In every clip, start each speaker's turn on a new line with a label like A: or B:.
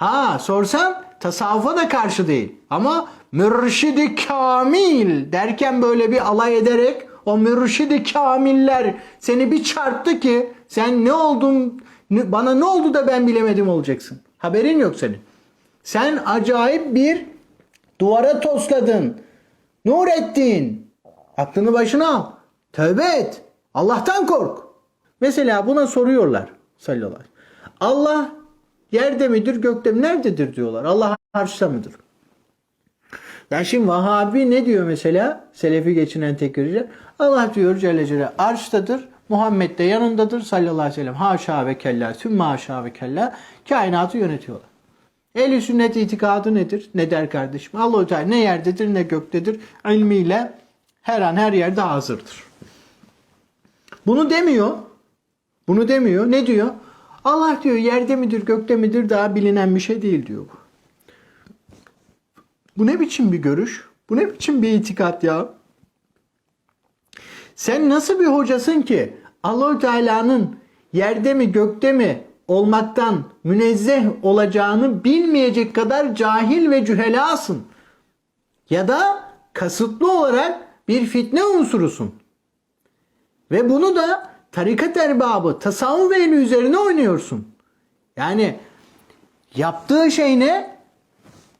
A: Ha sorsan tasavvufa da karşı değil. Ama mürşidi kamil derken böyle bir alay ederek o mürşidi kamiller seni bir çarptı ki sen ne oldun bana ne oldu da ben bilemedim olacaksın. Haberin yok senin. Sen acayip bir duvara tosladın. Nur ettin. Aklını başına al. Tövbe et. Allah'tan kork. Mesela buna soruyorlar sallallahu aleyhi ve sellem. Allah yerde midir gökte mi? Nerededir diyorlar. Allah harçta mıdır? Yani şimdi Vahabi ne diyor mesela? Selefi geçinen tekfirciler. Allah diyor Celle Celle arştadır. Muhammed de yanındadır sallallahu aleyhi ve sellem. Haşa ve kella, sümme haşa ve kella kainatı yönetiyorlar. Ehl-i sünnet itikadı nedir? Ne der kardeşim? Allah-u Teala ne yerdedir ne göktedir. İlmiyle her an her yerde hazırdır. Bunu demiyor. Bunu demiyor. Ne diyor? Allah diyor yerde midir gökte midir daha bilinen bir şey değil diyor bu. Ne biçim bir görüş? Bu ne biçim bir itikat ya? Sen nasıl bir hocasın ki Allahü Teala'nın yerde mi gökte mi olmaktan münezzeh olacağını bilmeyecek kadar cahil ve cühelasın. Ya da kasıtlı olarak bir fitne unsurusun. Ve bunu da tarikat erbabı, tasavvuf ehli üzerine oynuyorsun. Yani yaptığı şey ne?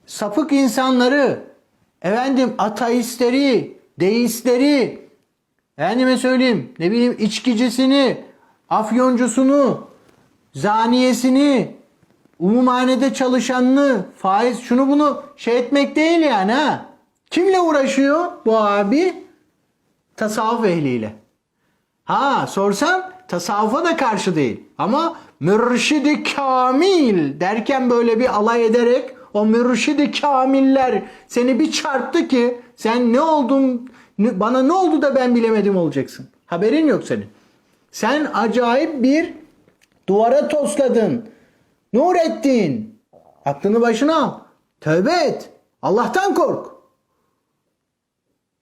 A: Sapık insanları, efendim ateistleri, deistleri, efendime söyleyeyim ne bileyim içkicisini, afyoncusunu, zaniyesini, umumhanede çalışanını, faiz şunu bunu şey etmek değil yani ha. Kimle uğraşıyor bu abi? Tasavvuf ehliyle. Ha sorsan tasavvufa da karşı değil. Ama mürşidi kamil derken böyle bir alay ederek o mürşidi kamiller seni bir çarptı ki sen ne oldun bana ne oldu da ben bilemedim olacaksın. Haberin yok senin. Sen acayip bir duvara tosladın. Nur ettin. Aklını başına al. Tövbe et. Allah'tan kork.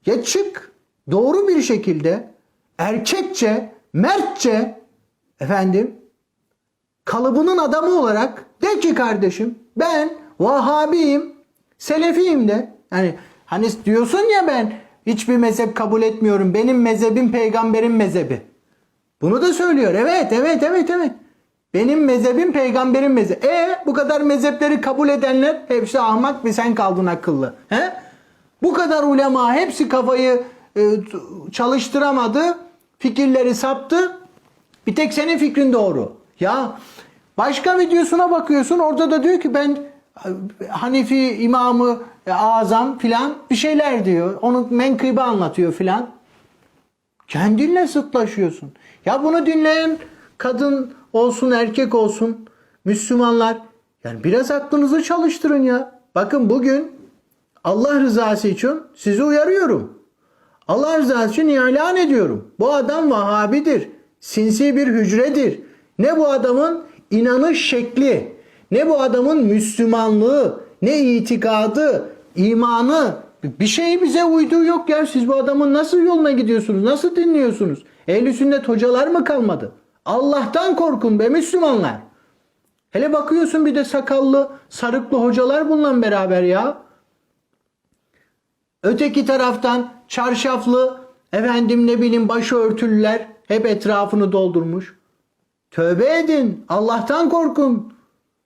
A: Ya çık doğru bir şekilde erkekçe, mertçe efendim kalıbının adamı olarak de ki kardeşim ben Vahabiyim, Selefiyim de. Yani hani diyorsun ya ben hiçbir mezhep kabul etmiyorum. Benim mezhebim peygamberin mezhebi. Bunu da söylüyor. Evet, evet, evet, evet. Benim mezhebim peygamberin mezhebi. E bu kadar mezhepleri kabul edenler hepsi ahmak ve sen kaldın akıllı. He? Bu kadar ulema hepsi kafayı e, çalıştıramadı. Fikirleri saptı. Bir tek senin fikrin doğru. Ya başka videosuna bakıyorsun orada da diyor ki ben Hanifi imamı e, azam filan bir şeyler diyor. Onun menkıbe anlatıyor filan. Kendinle sıtlaşıyorsun. Ya bunu dinleyen kadın olsun erkek olsun Müslümanlar yani biraz aklınızı çalıştırın ya. Bakın bugün Allah rızası için sizi uyarıyorum. Allah rızası için ilan ediyorum. Bu adam Vahabidir. Sinsi bir hücredir. Ne bu adamın inanış şekli, ne bu adamın Müslümanlığı, ne itikadı, imanı bir şey bize uyduğu yok ya. Siz bu adamın nasıl yoluna gidiyorsunuz? Nasıl dinliyorsunuz? Ehl-i sünnet hocalar mı kalmadı? Allah'tan korkun be Müslümanlar. Hele bakıyorsun bir de sakallı, sarıklı hocalar bununla beraber ya. Öteki taraftan çarşaflı, efendim ne bileyim başörtülüler hep etrafını doldurmuş. Tövbe edin, Allah'tan korkun.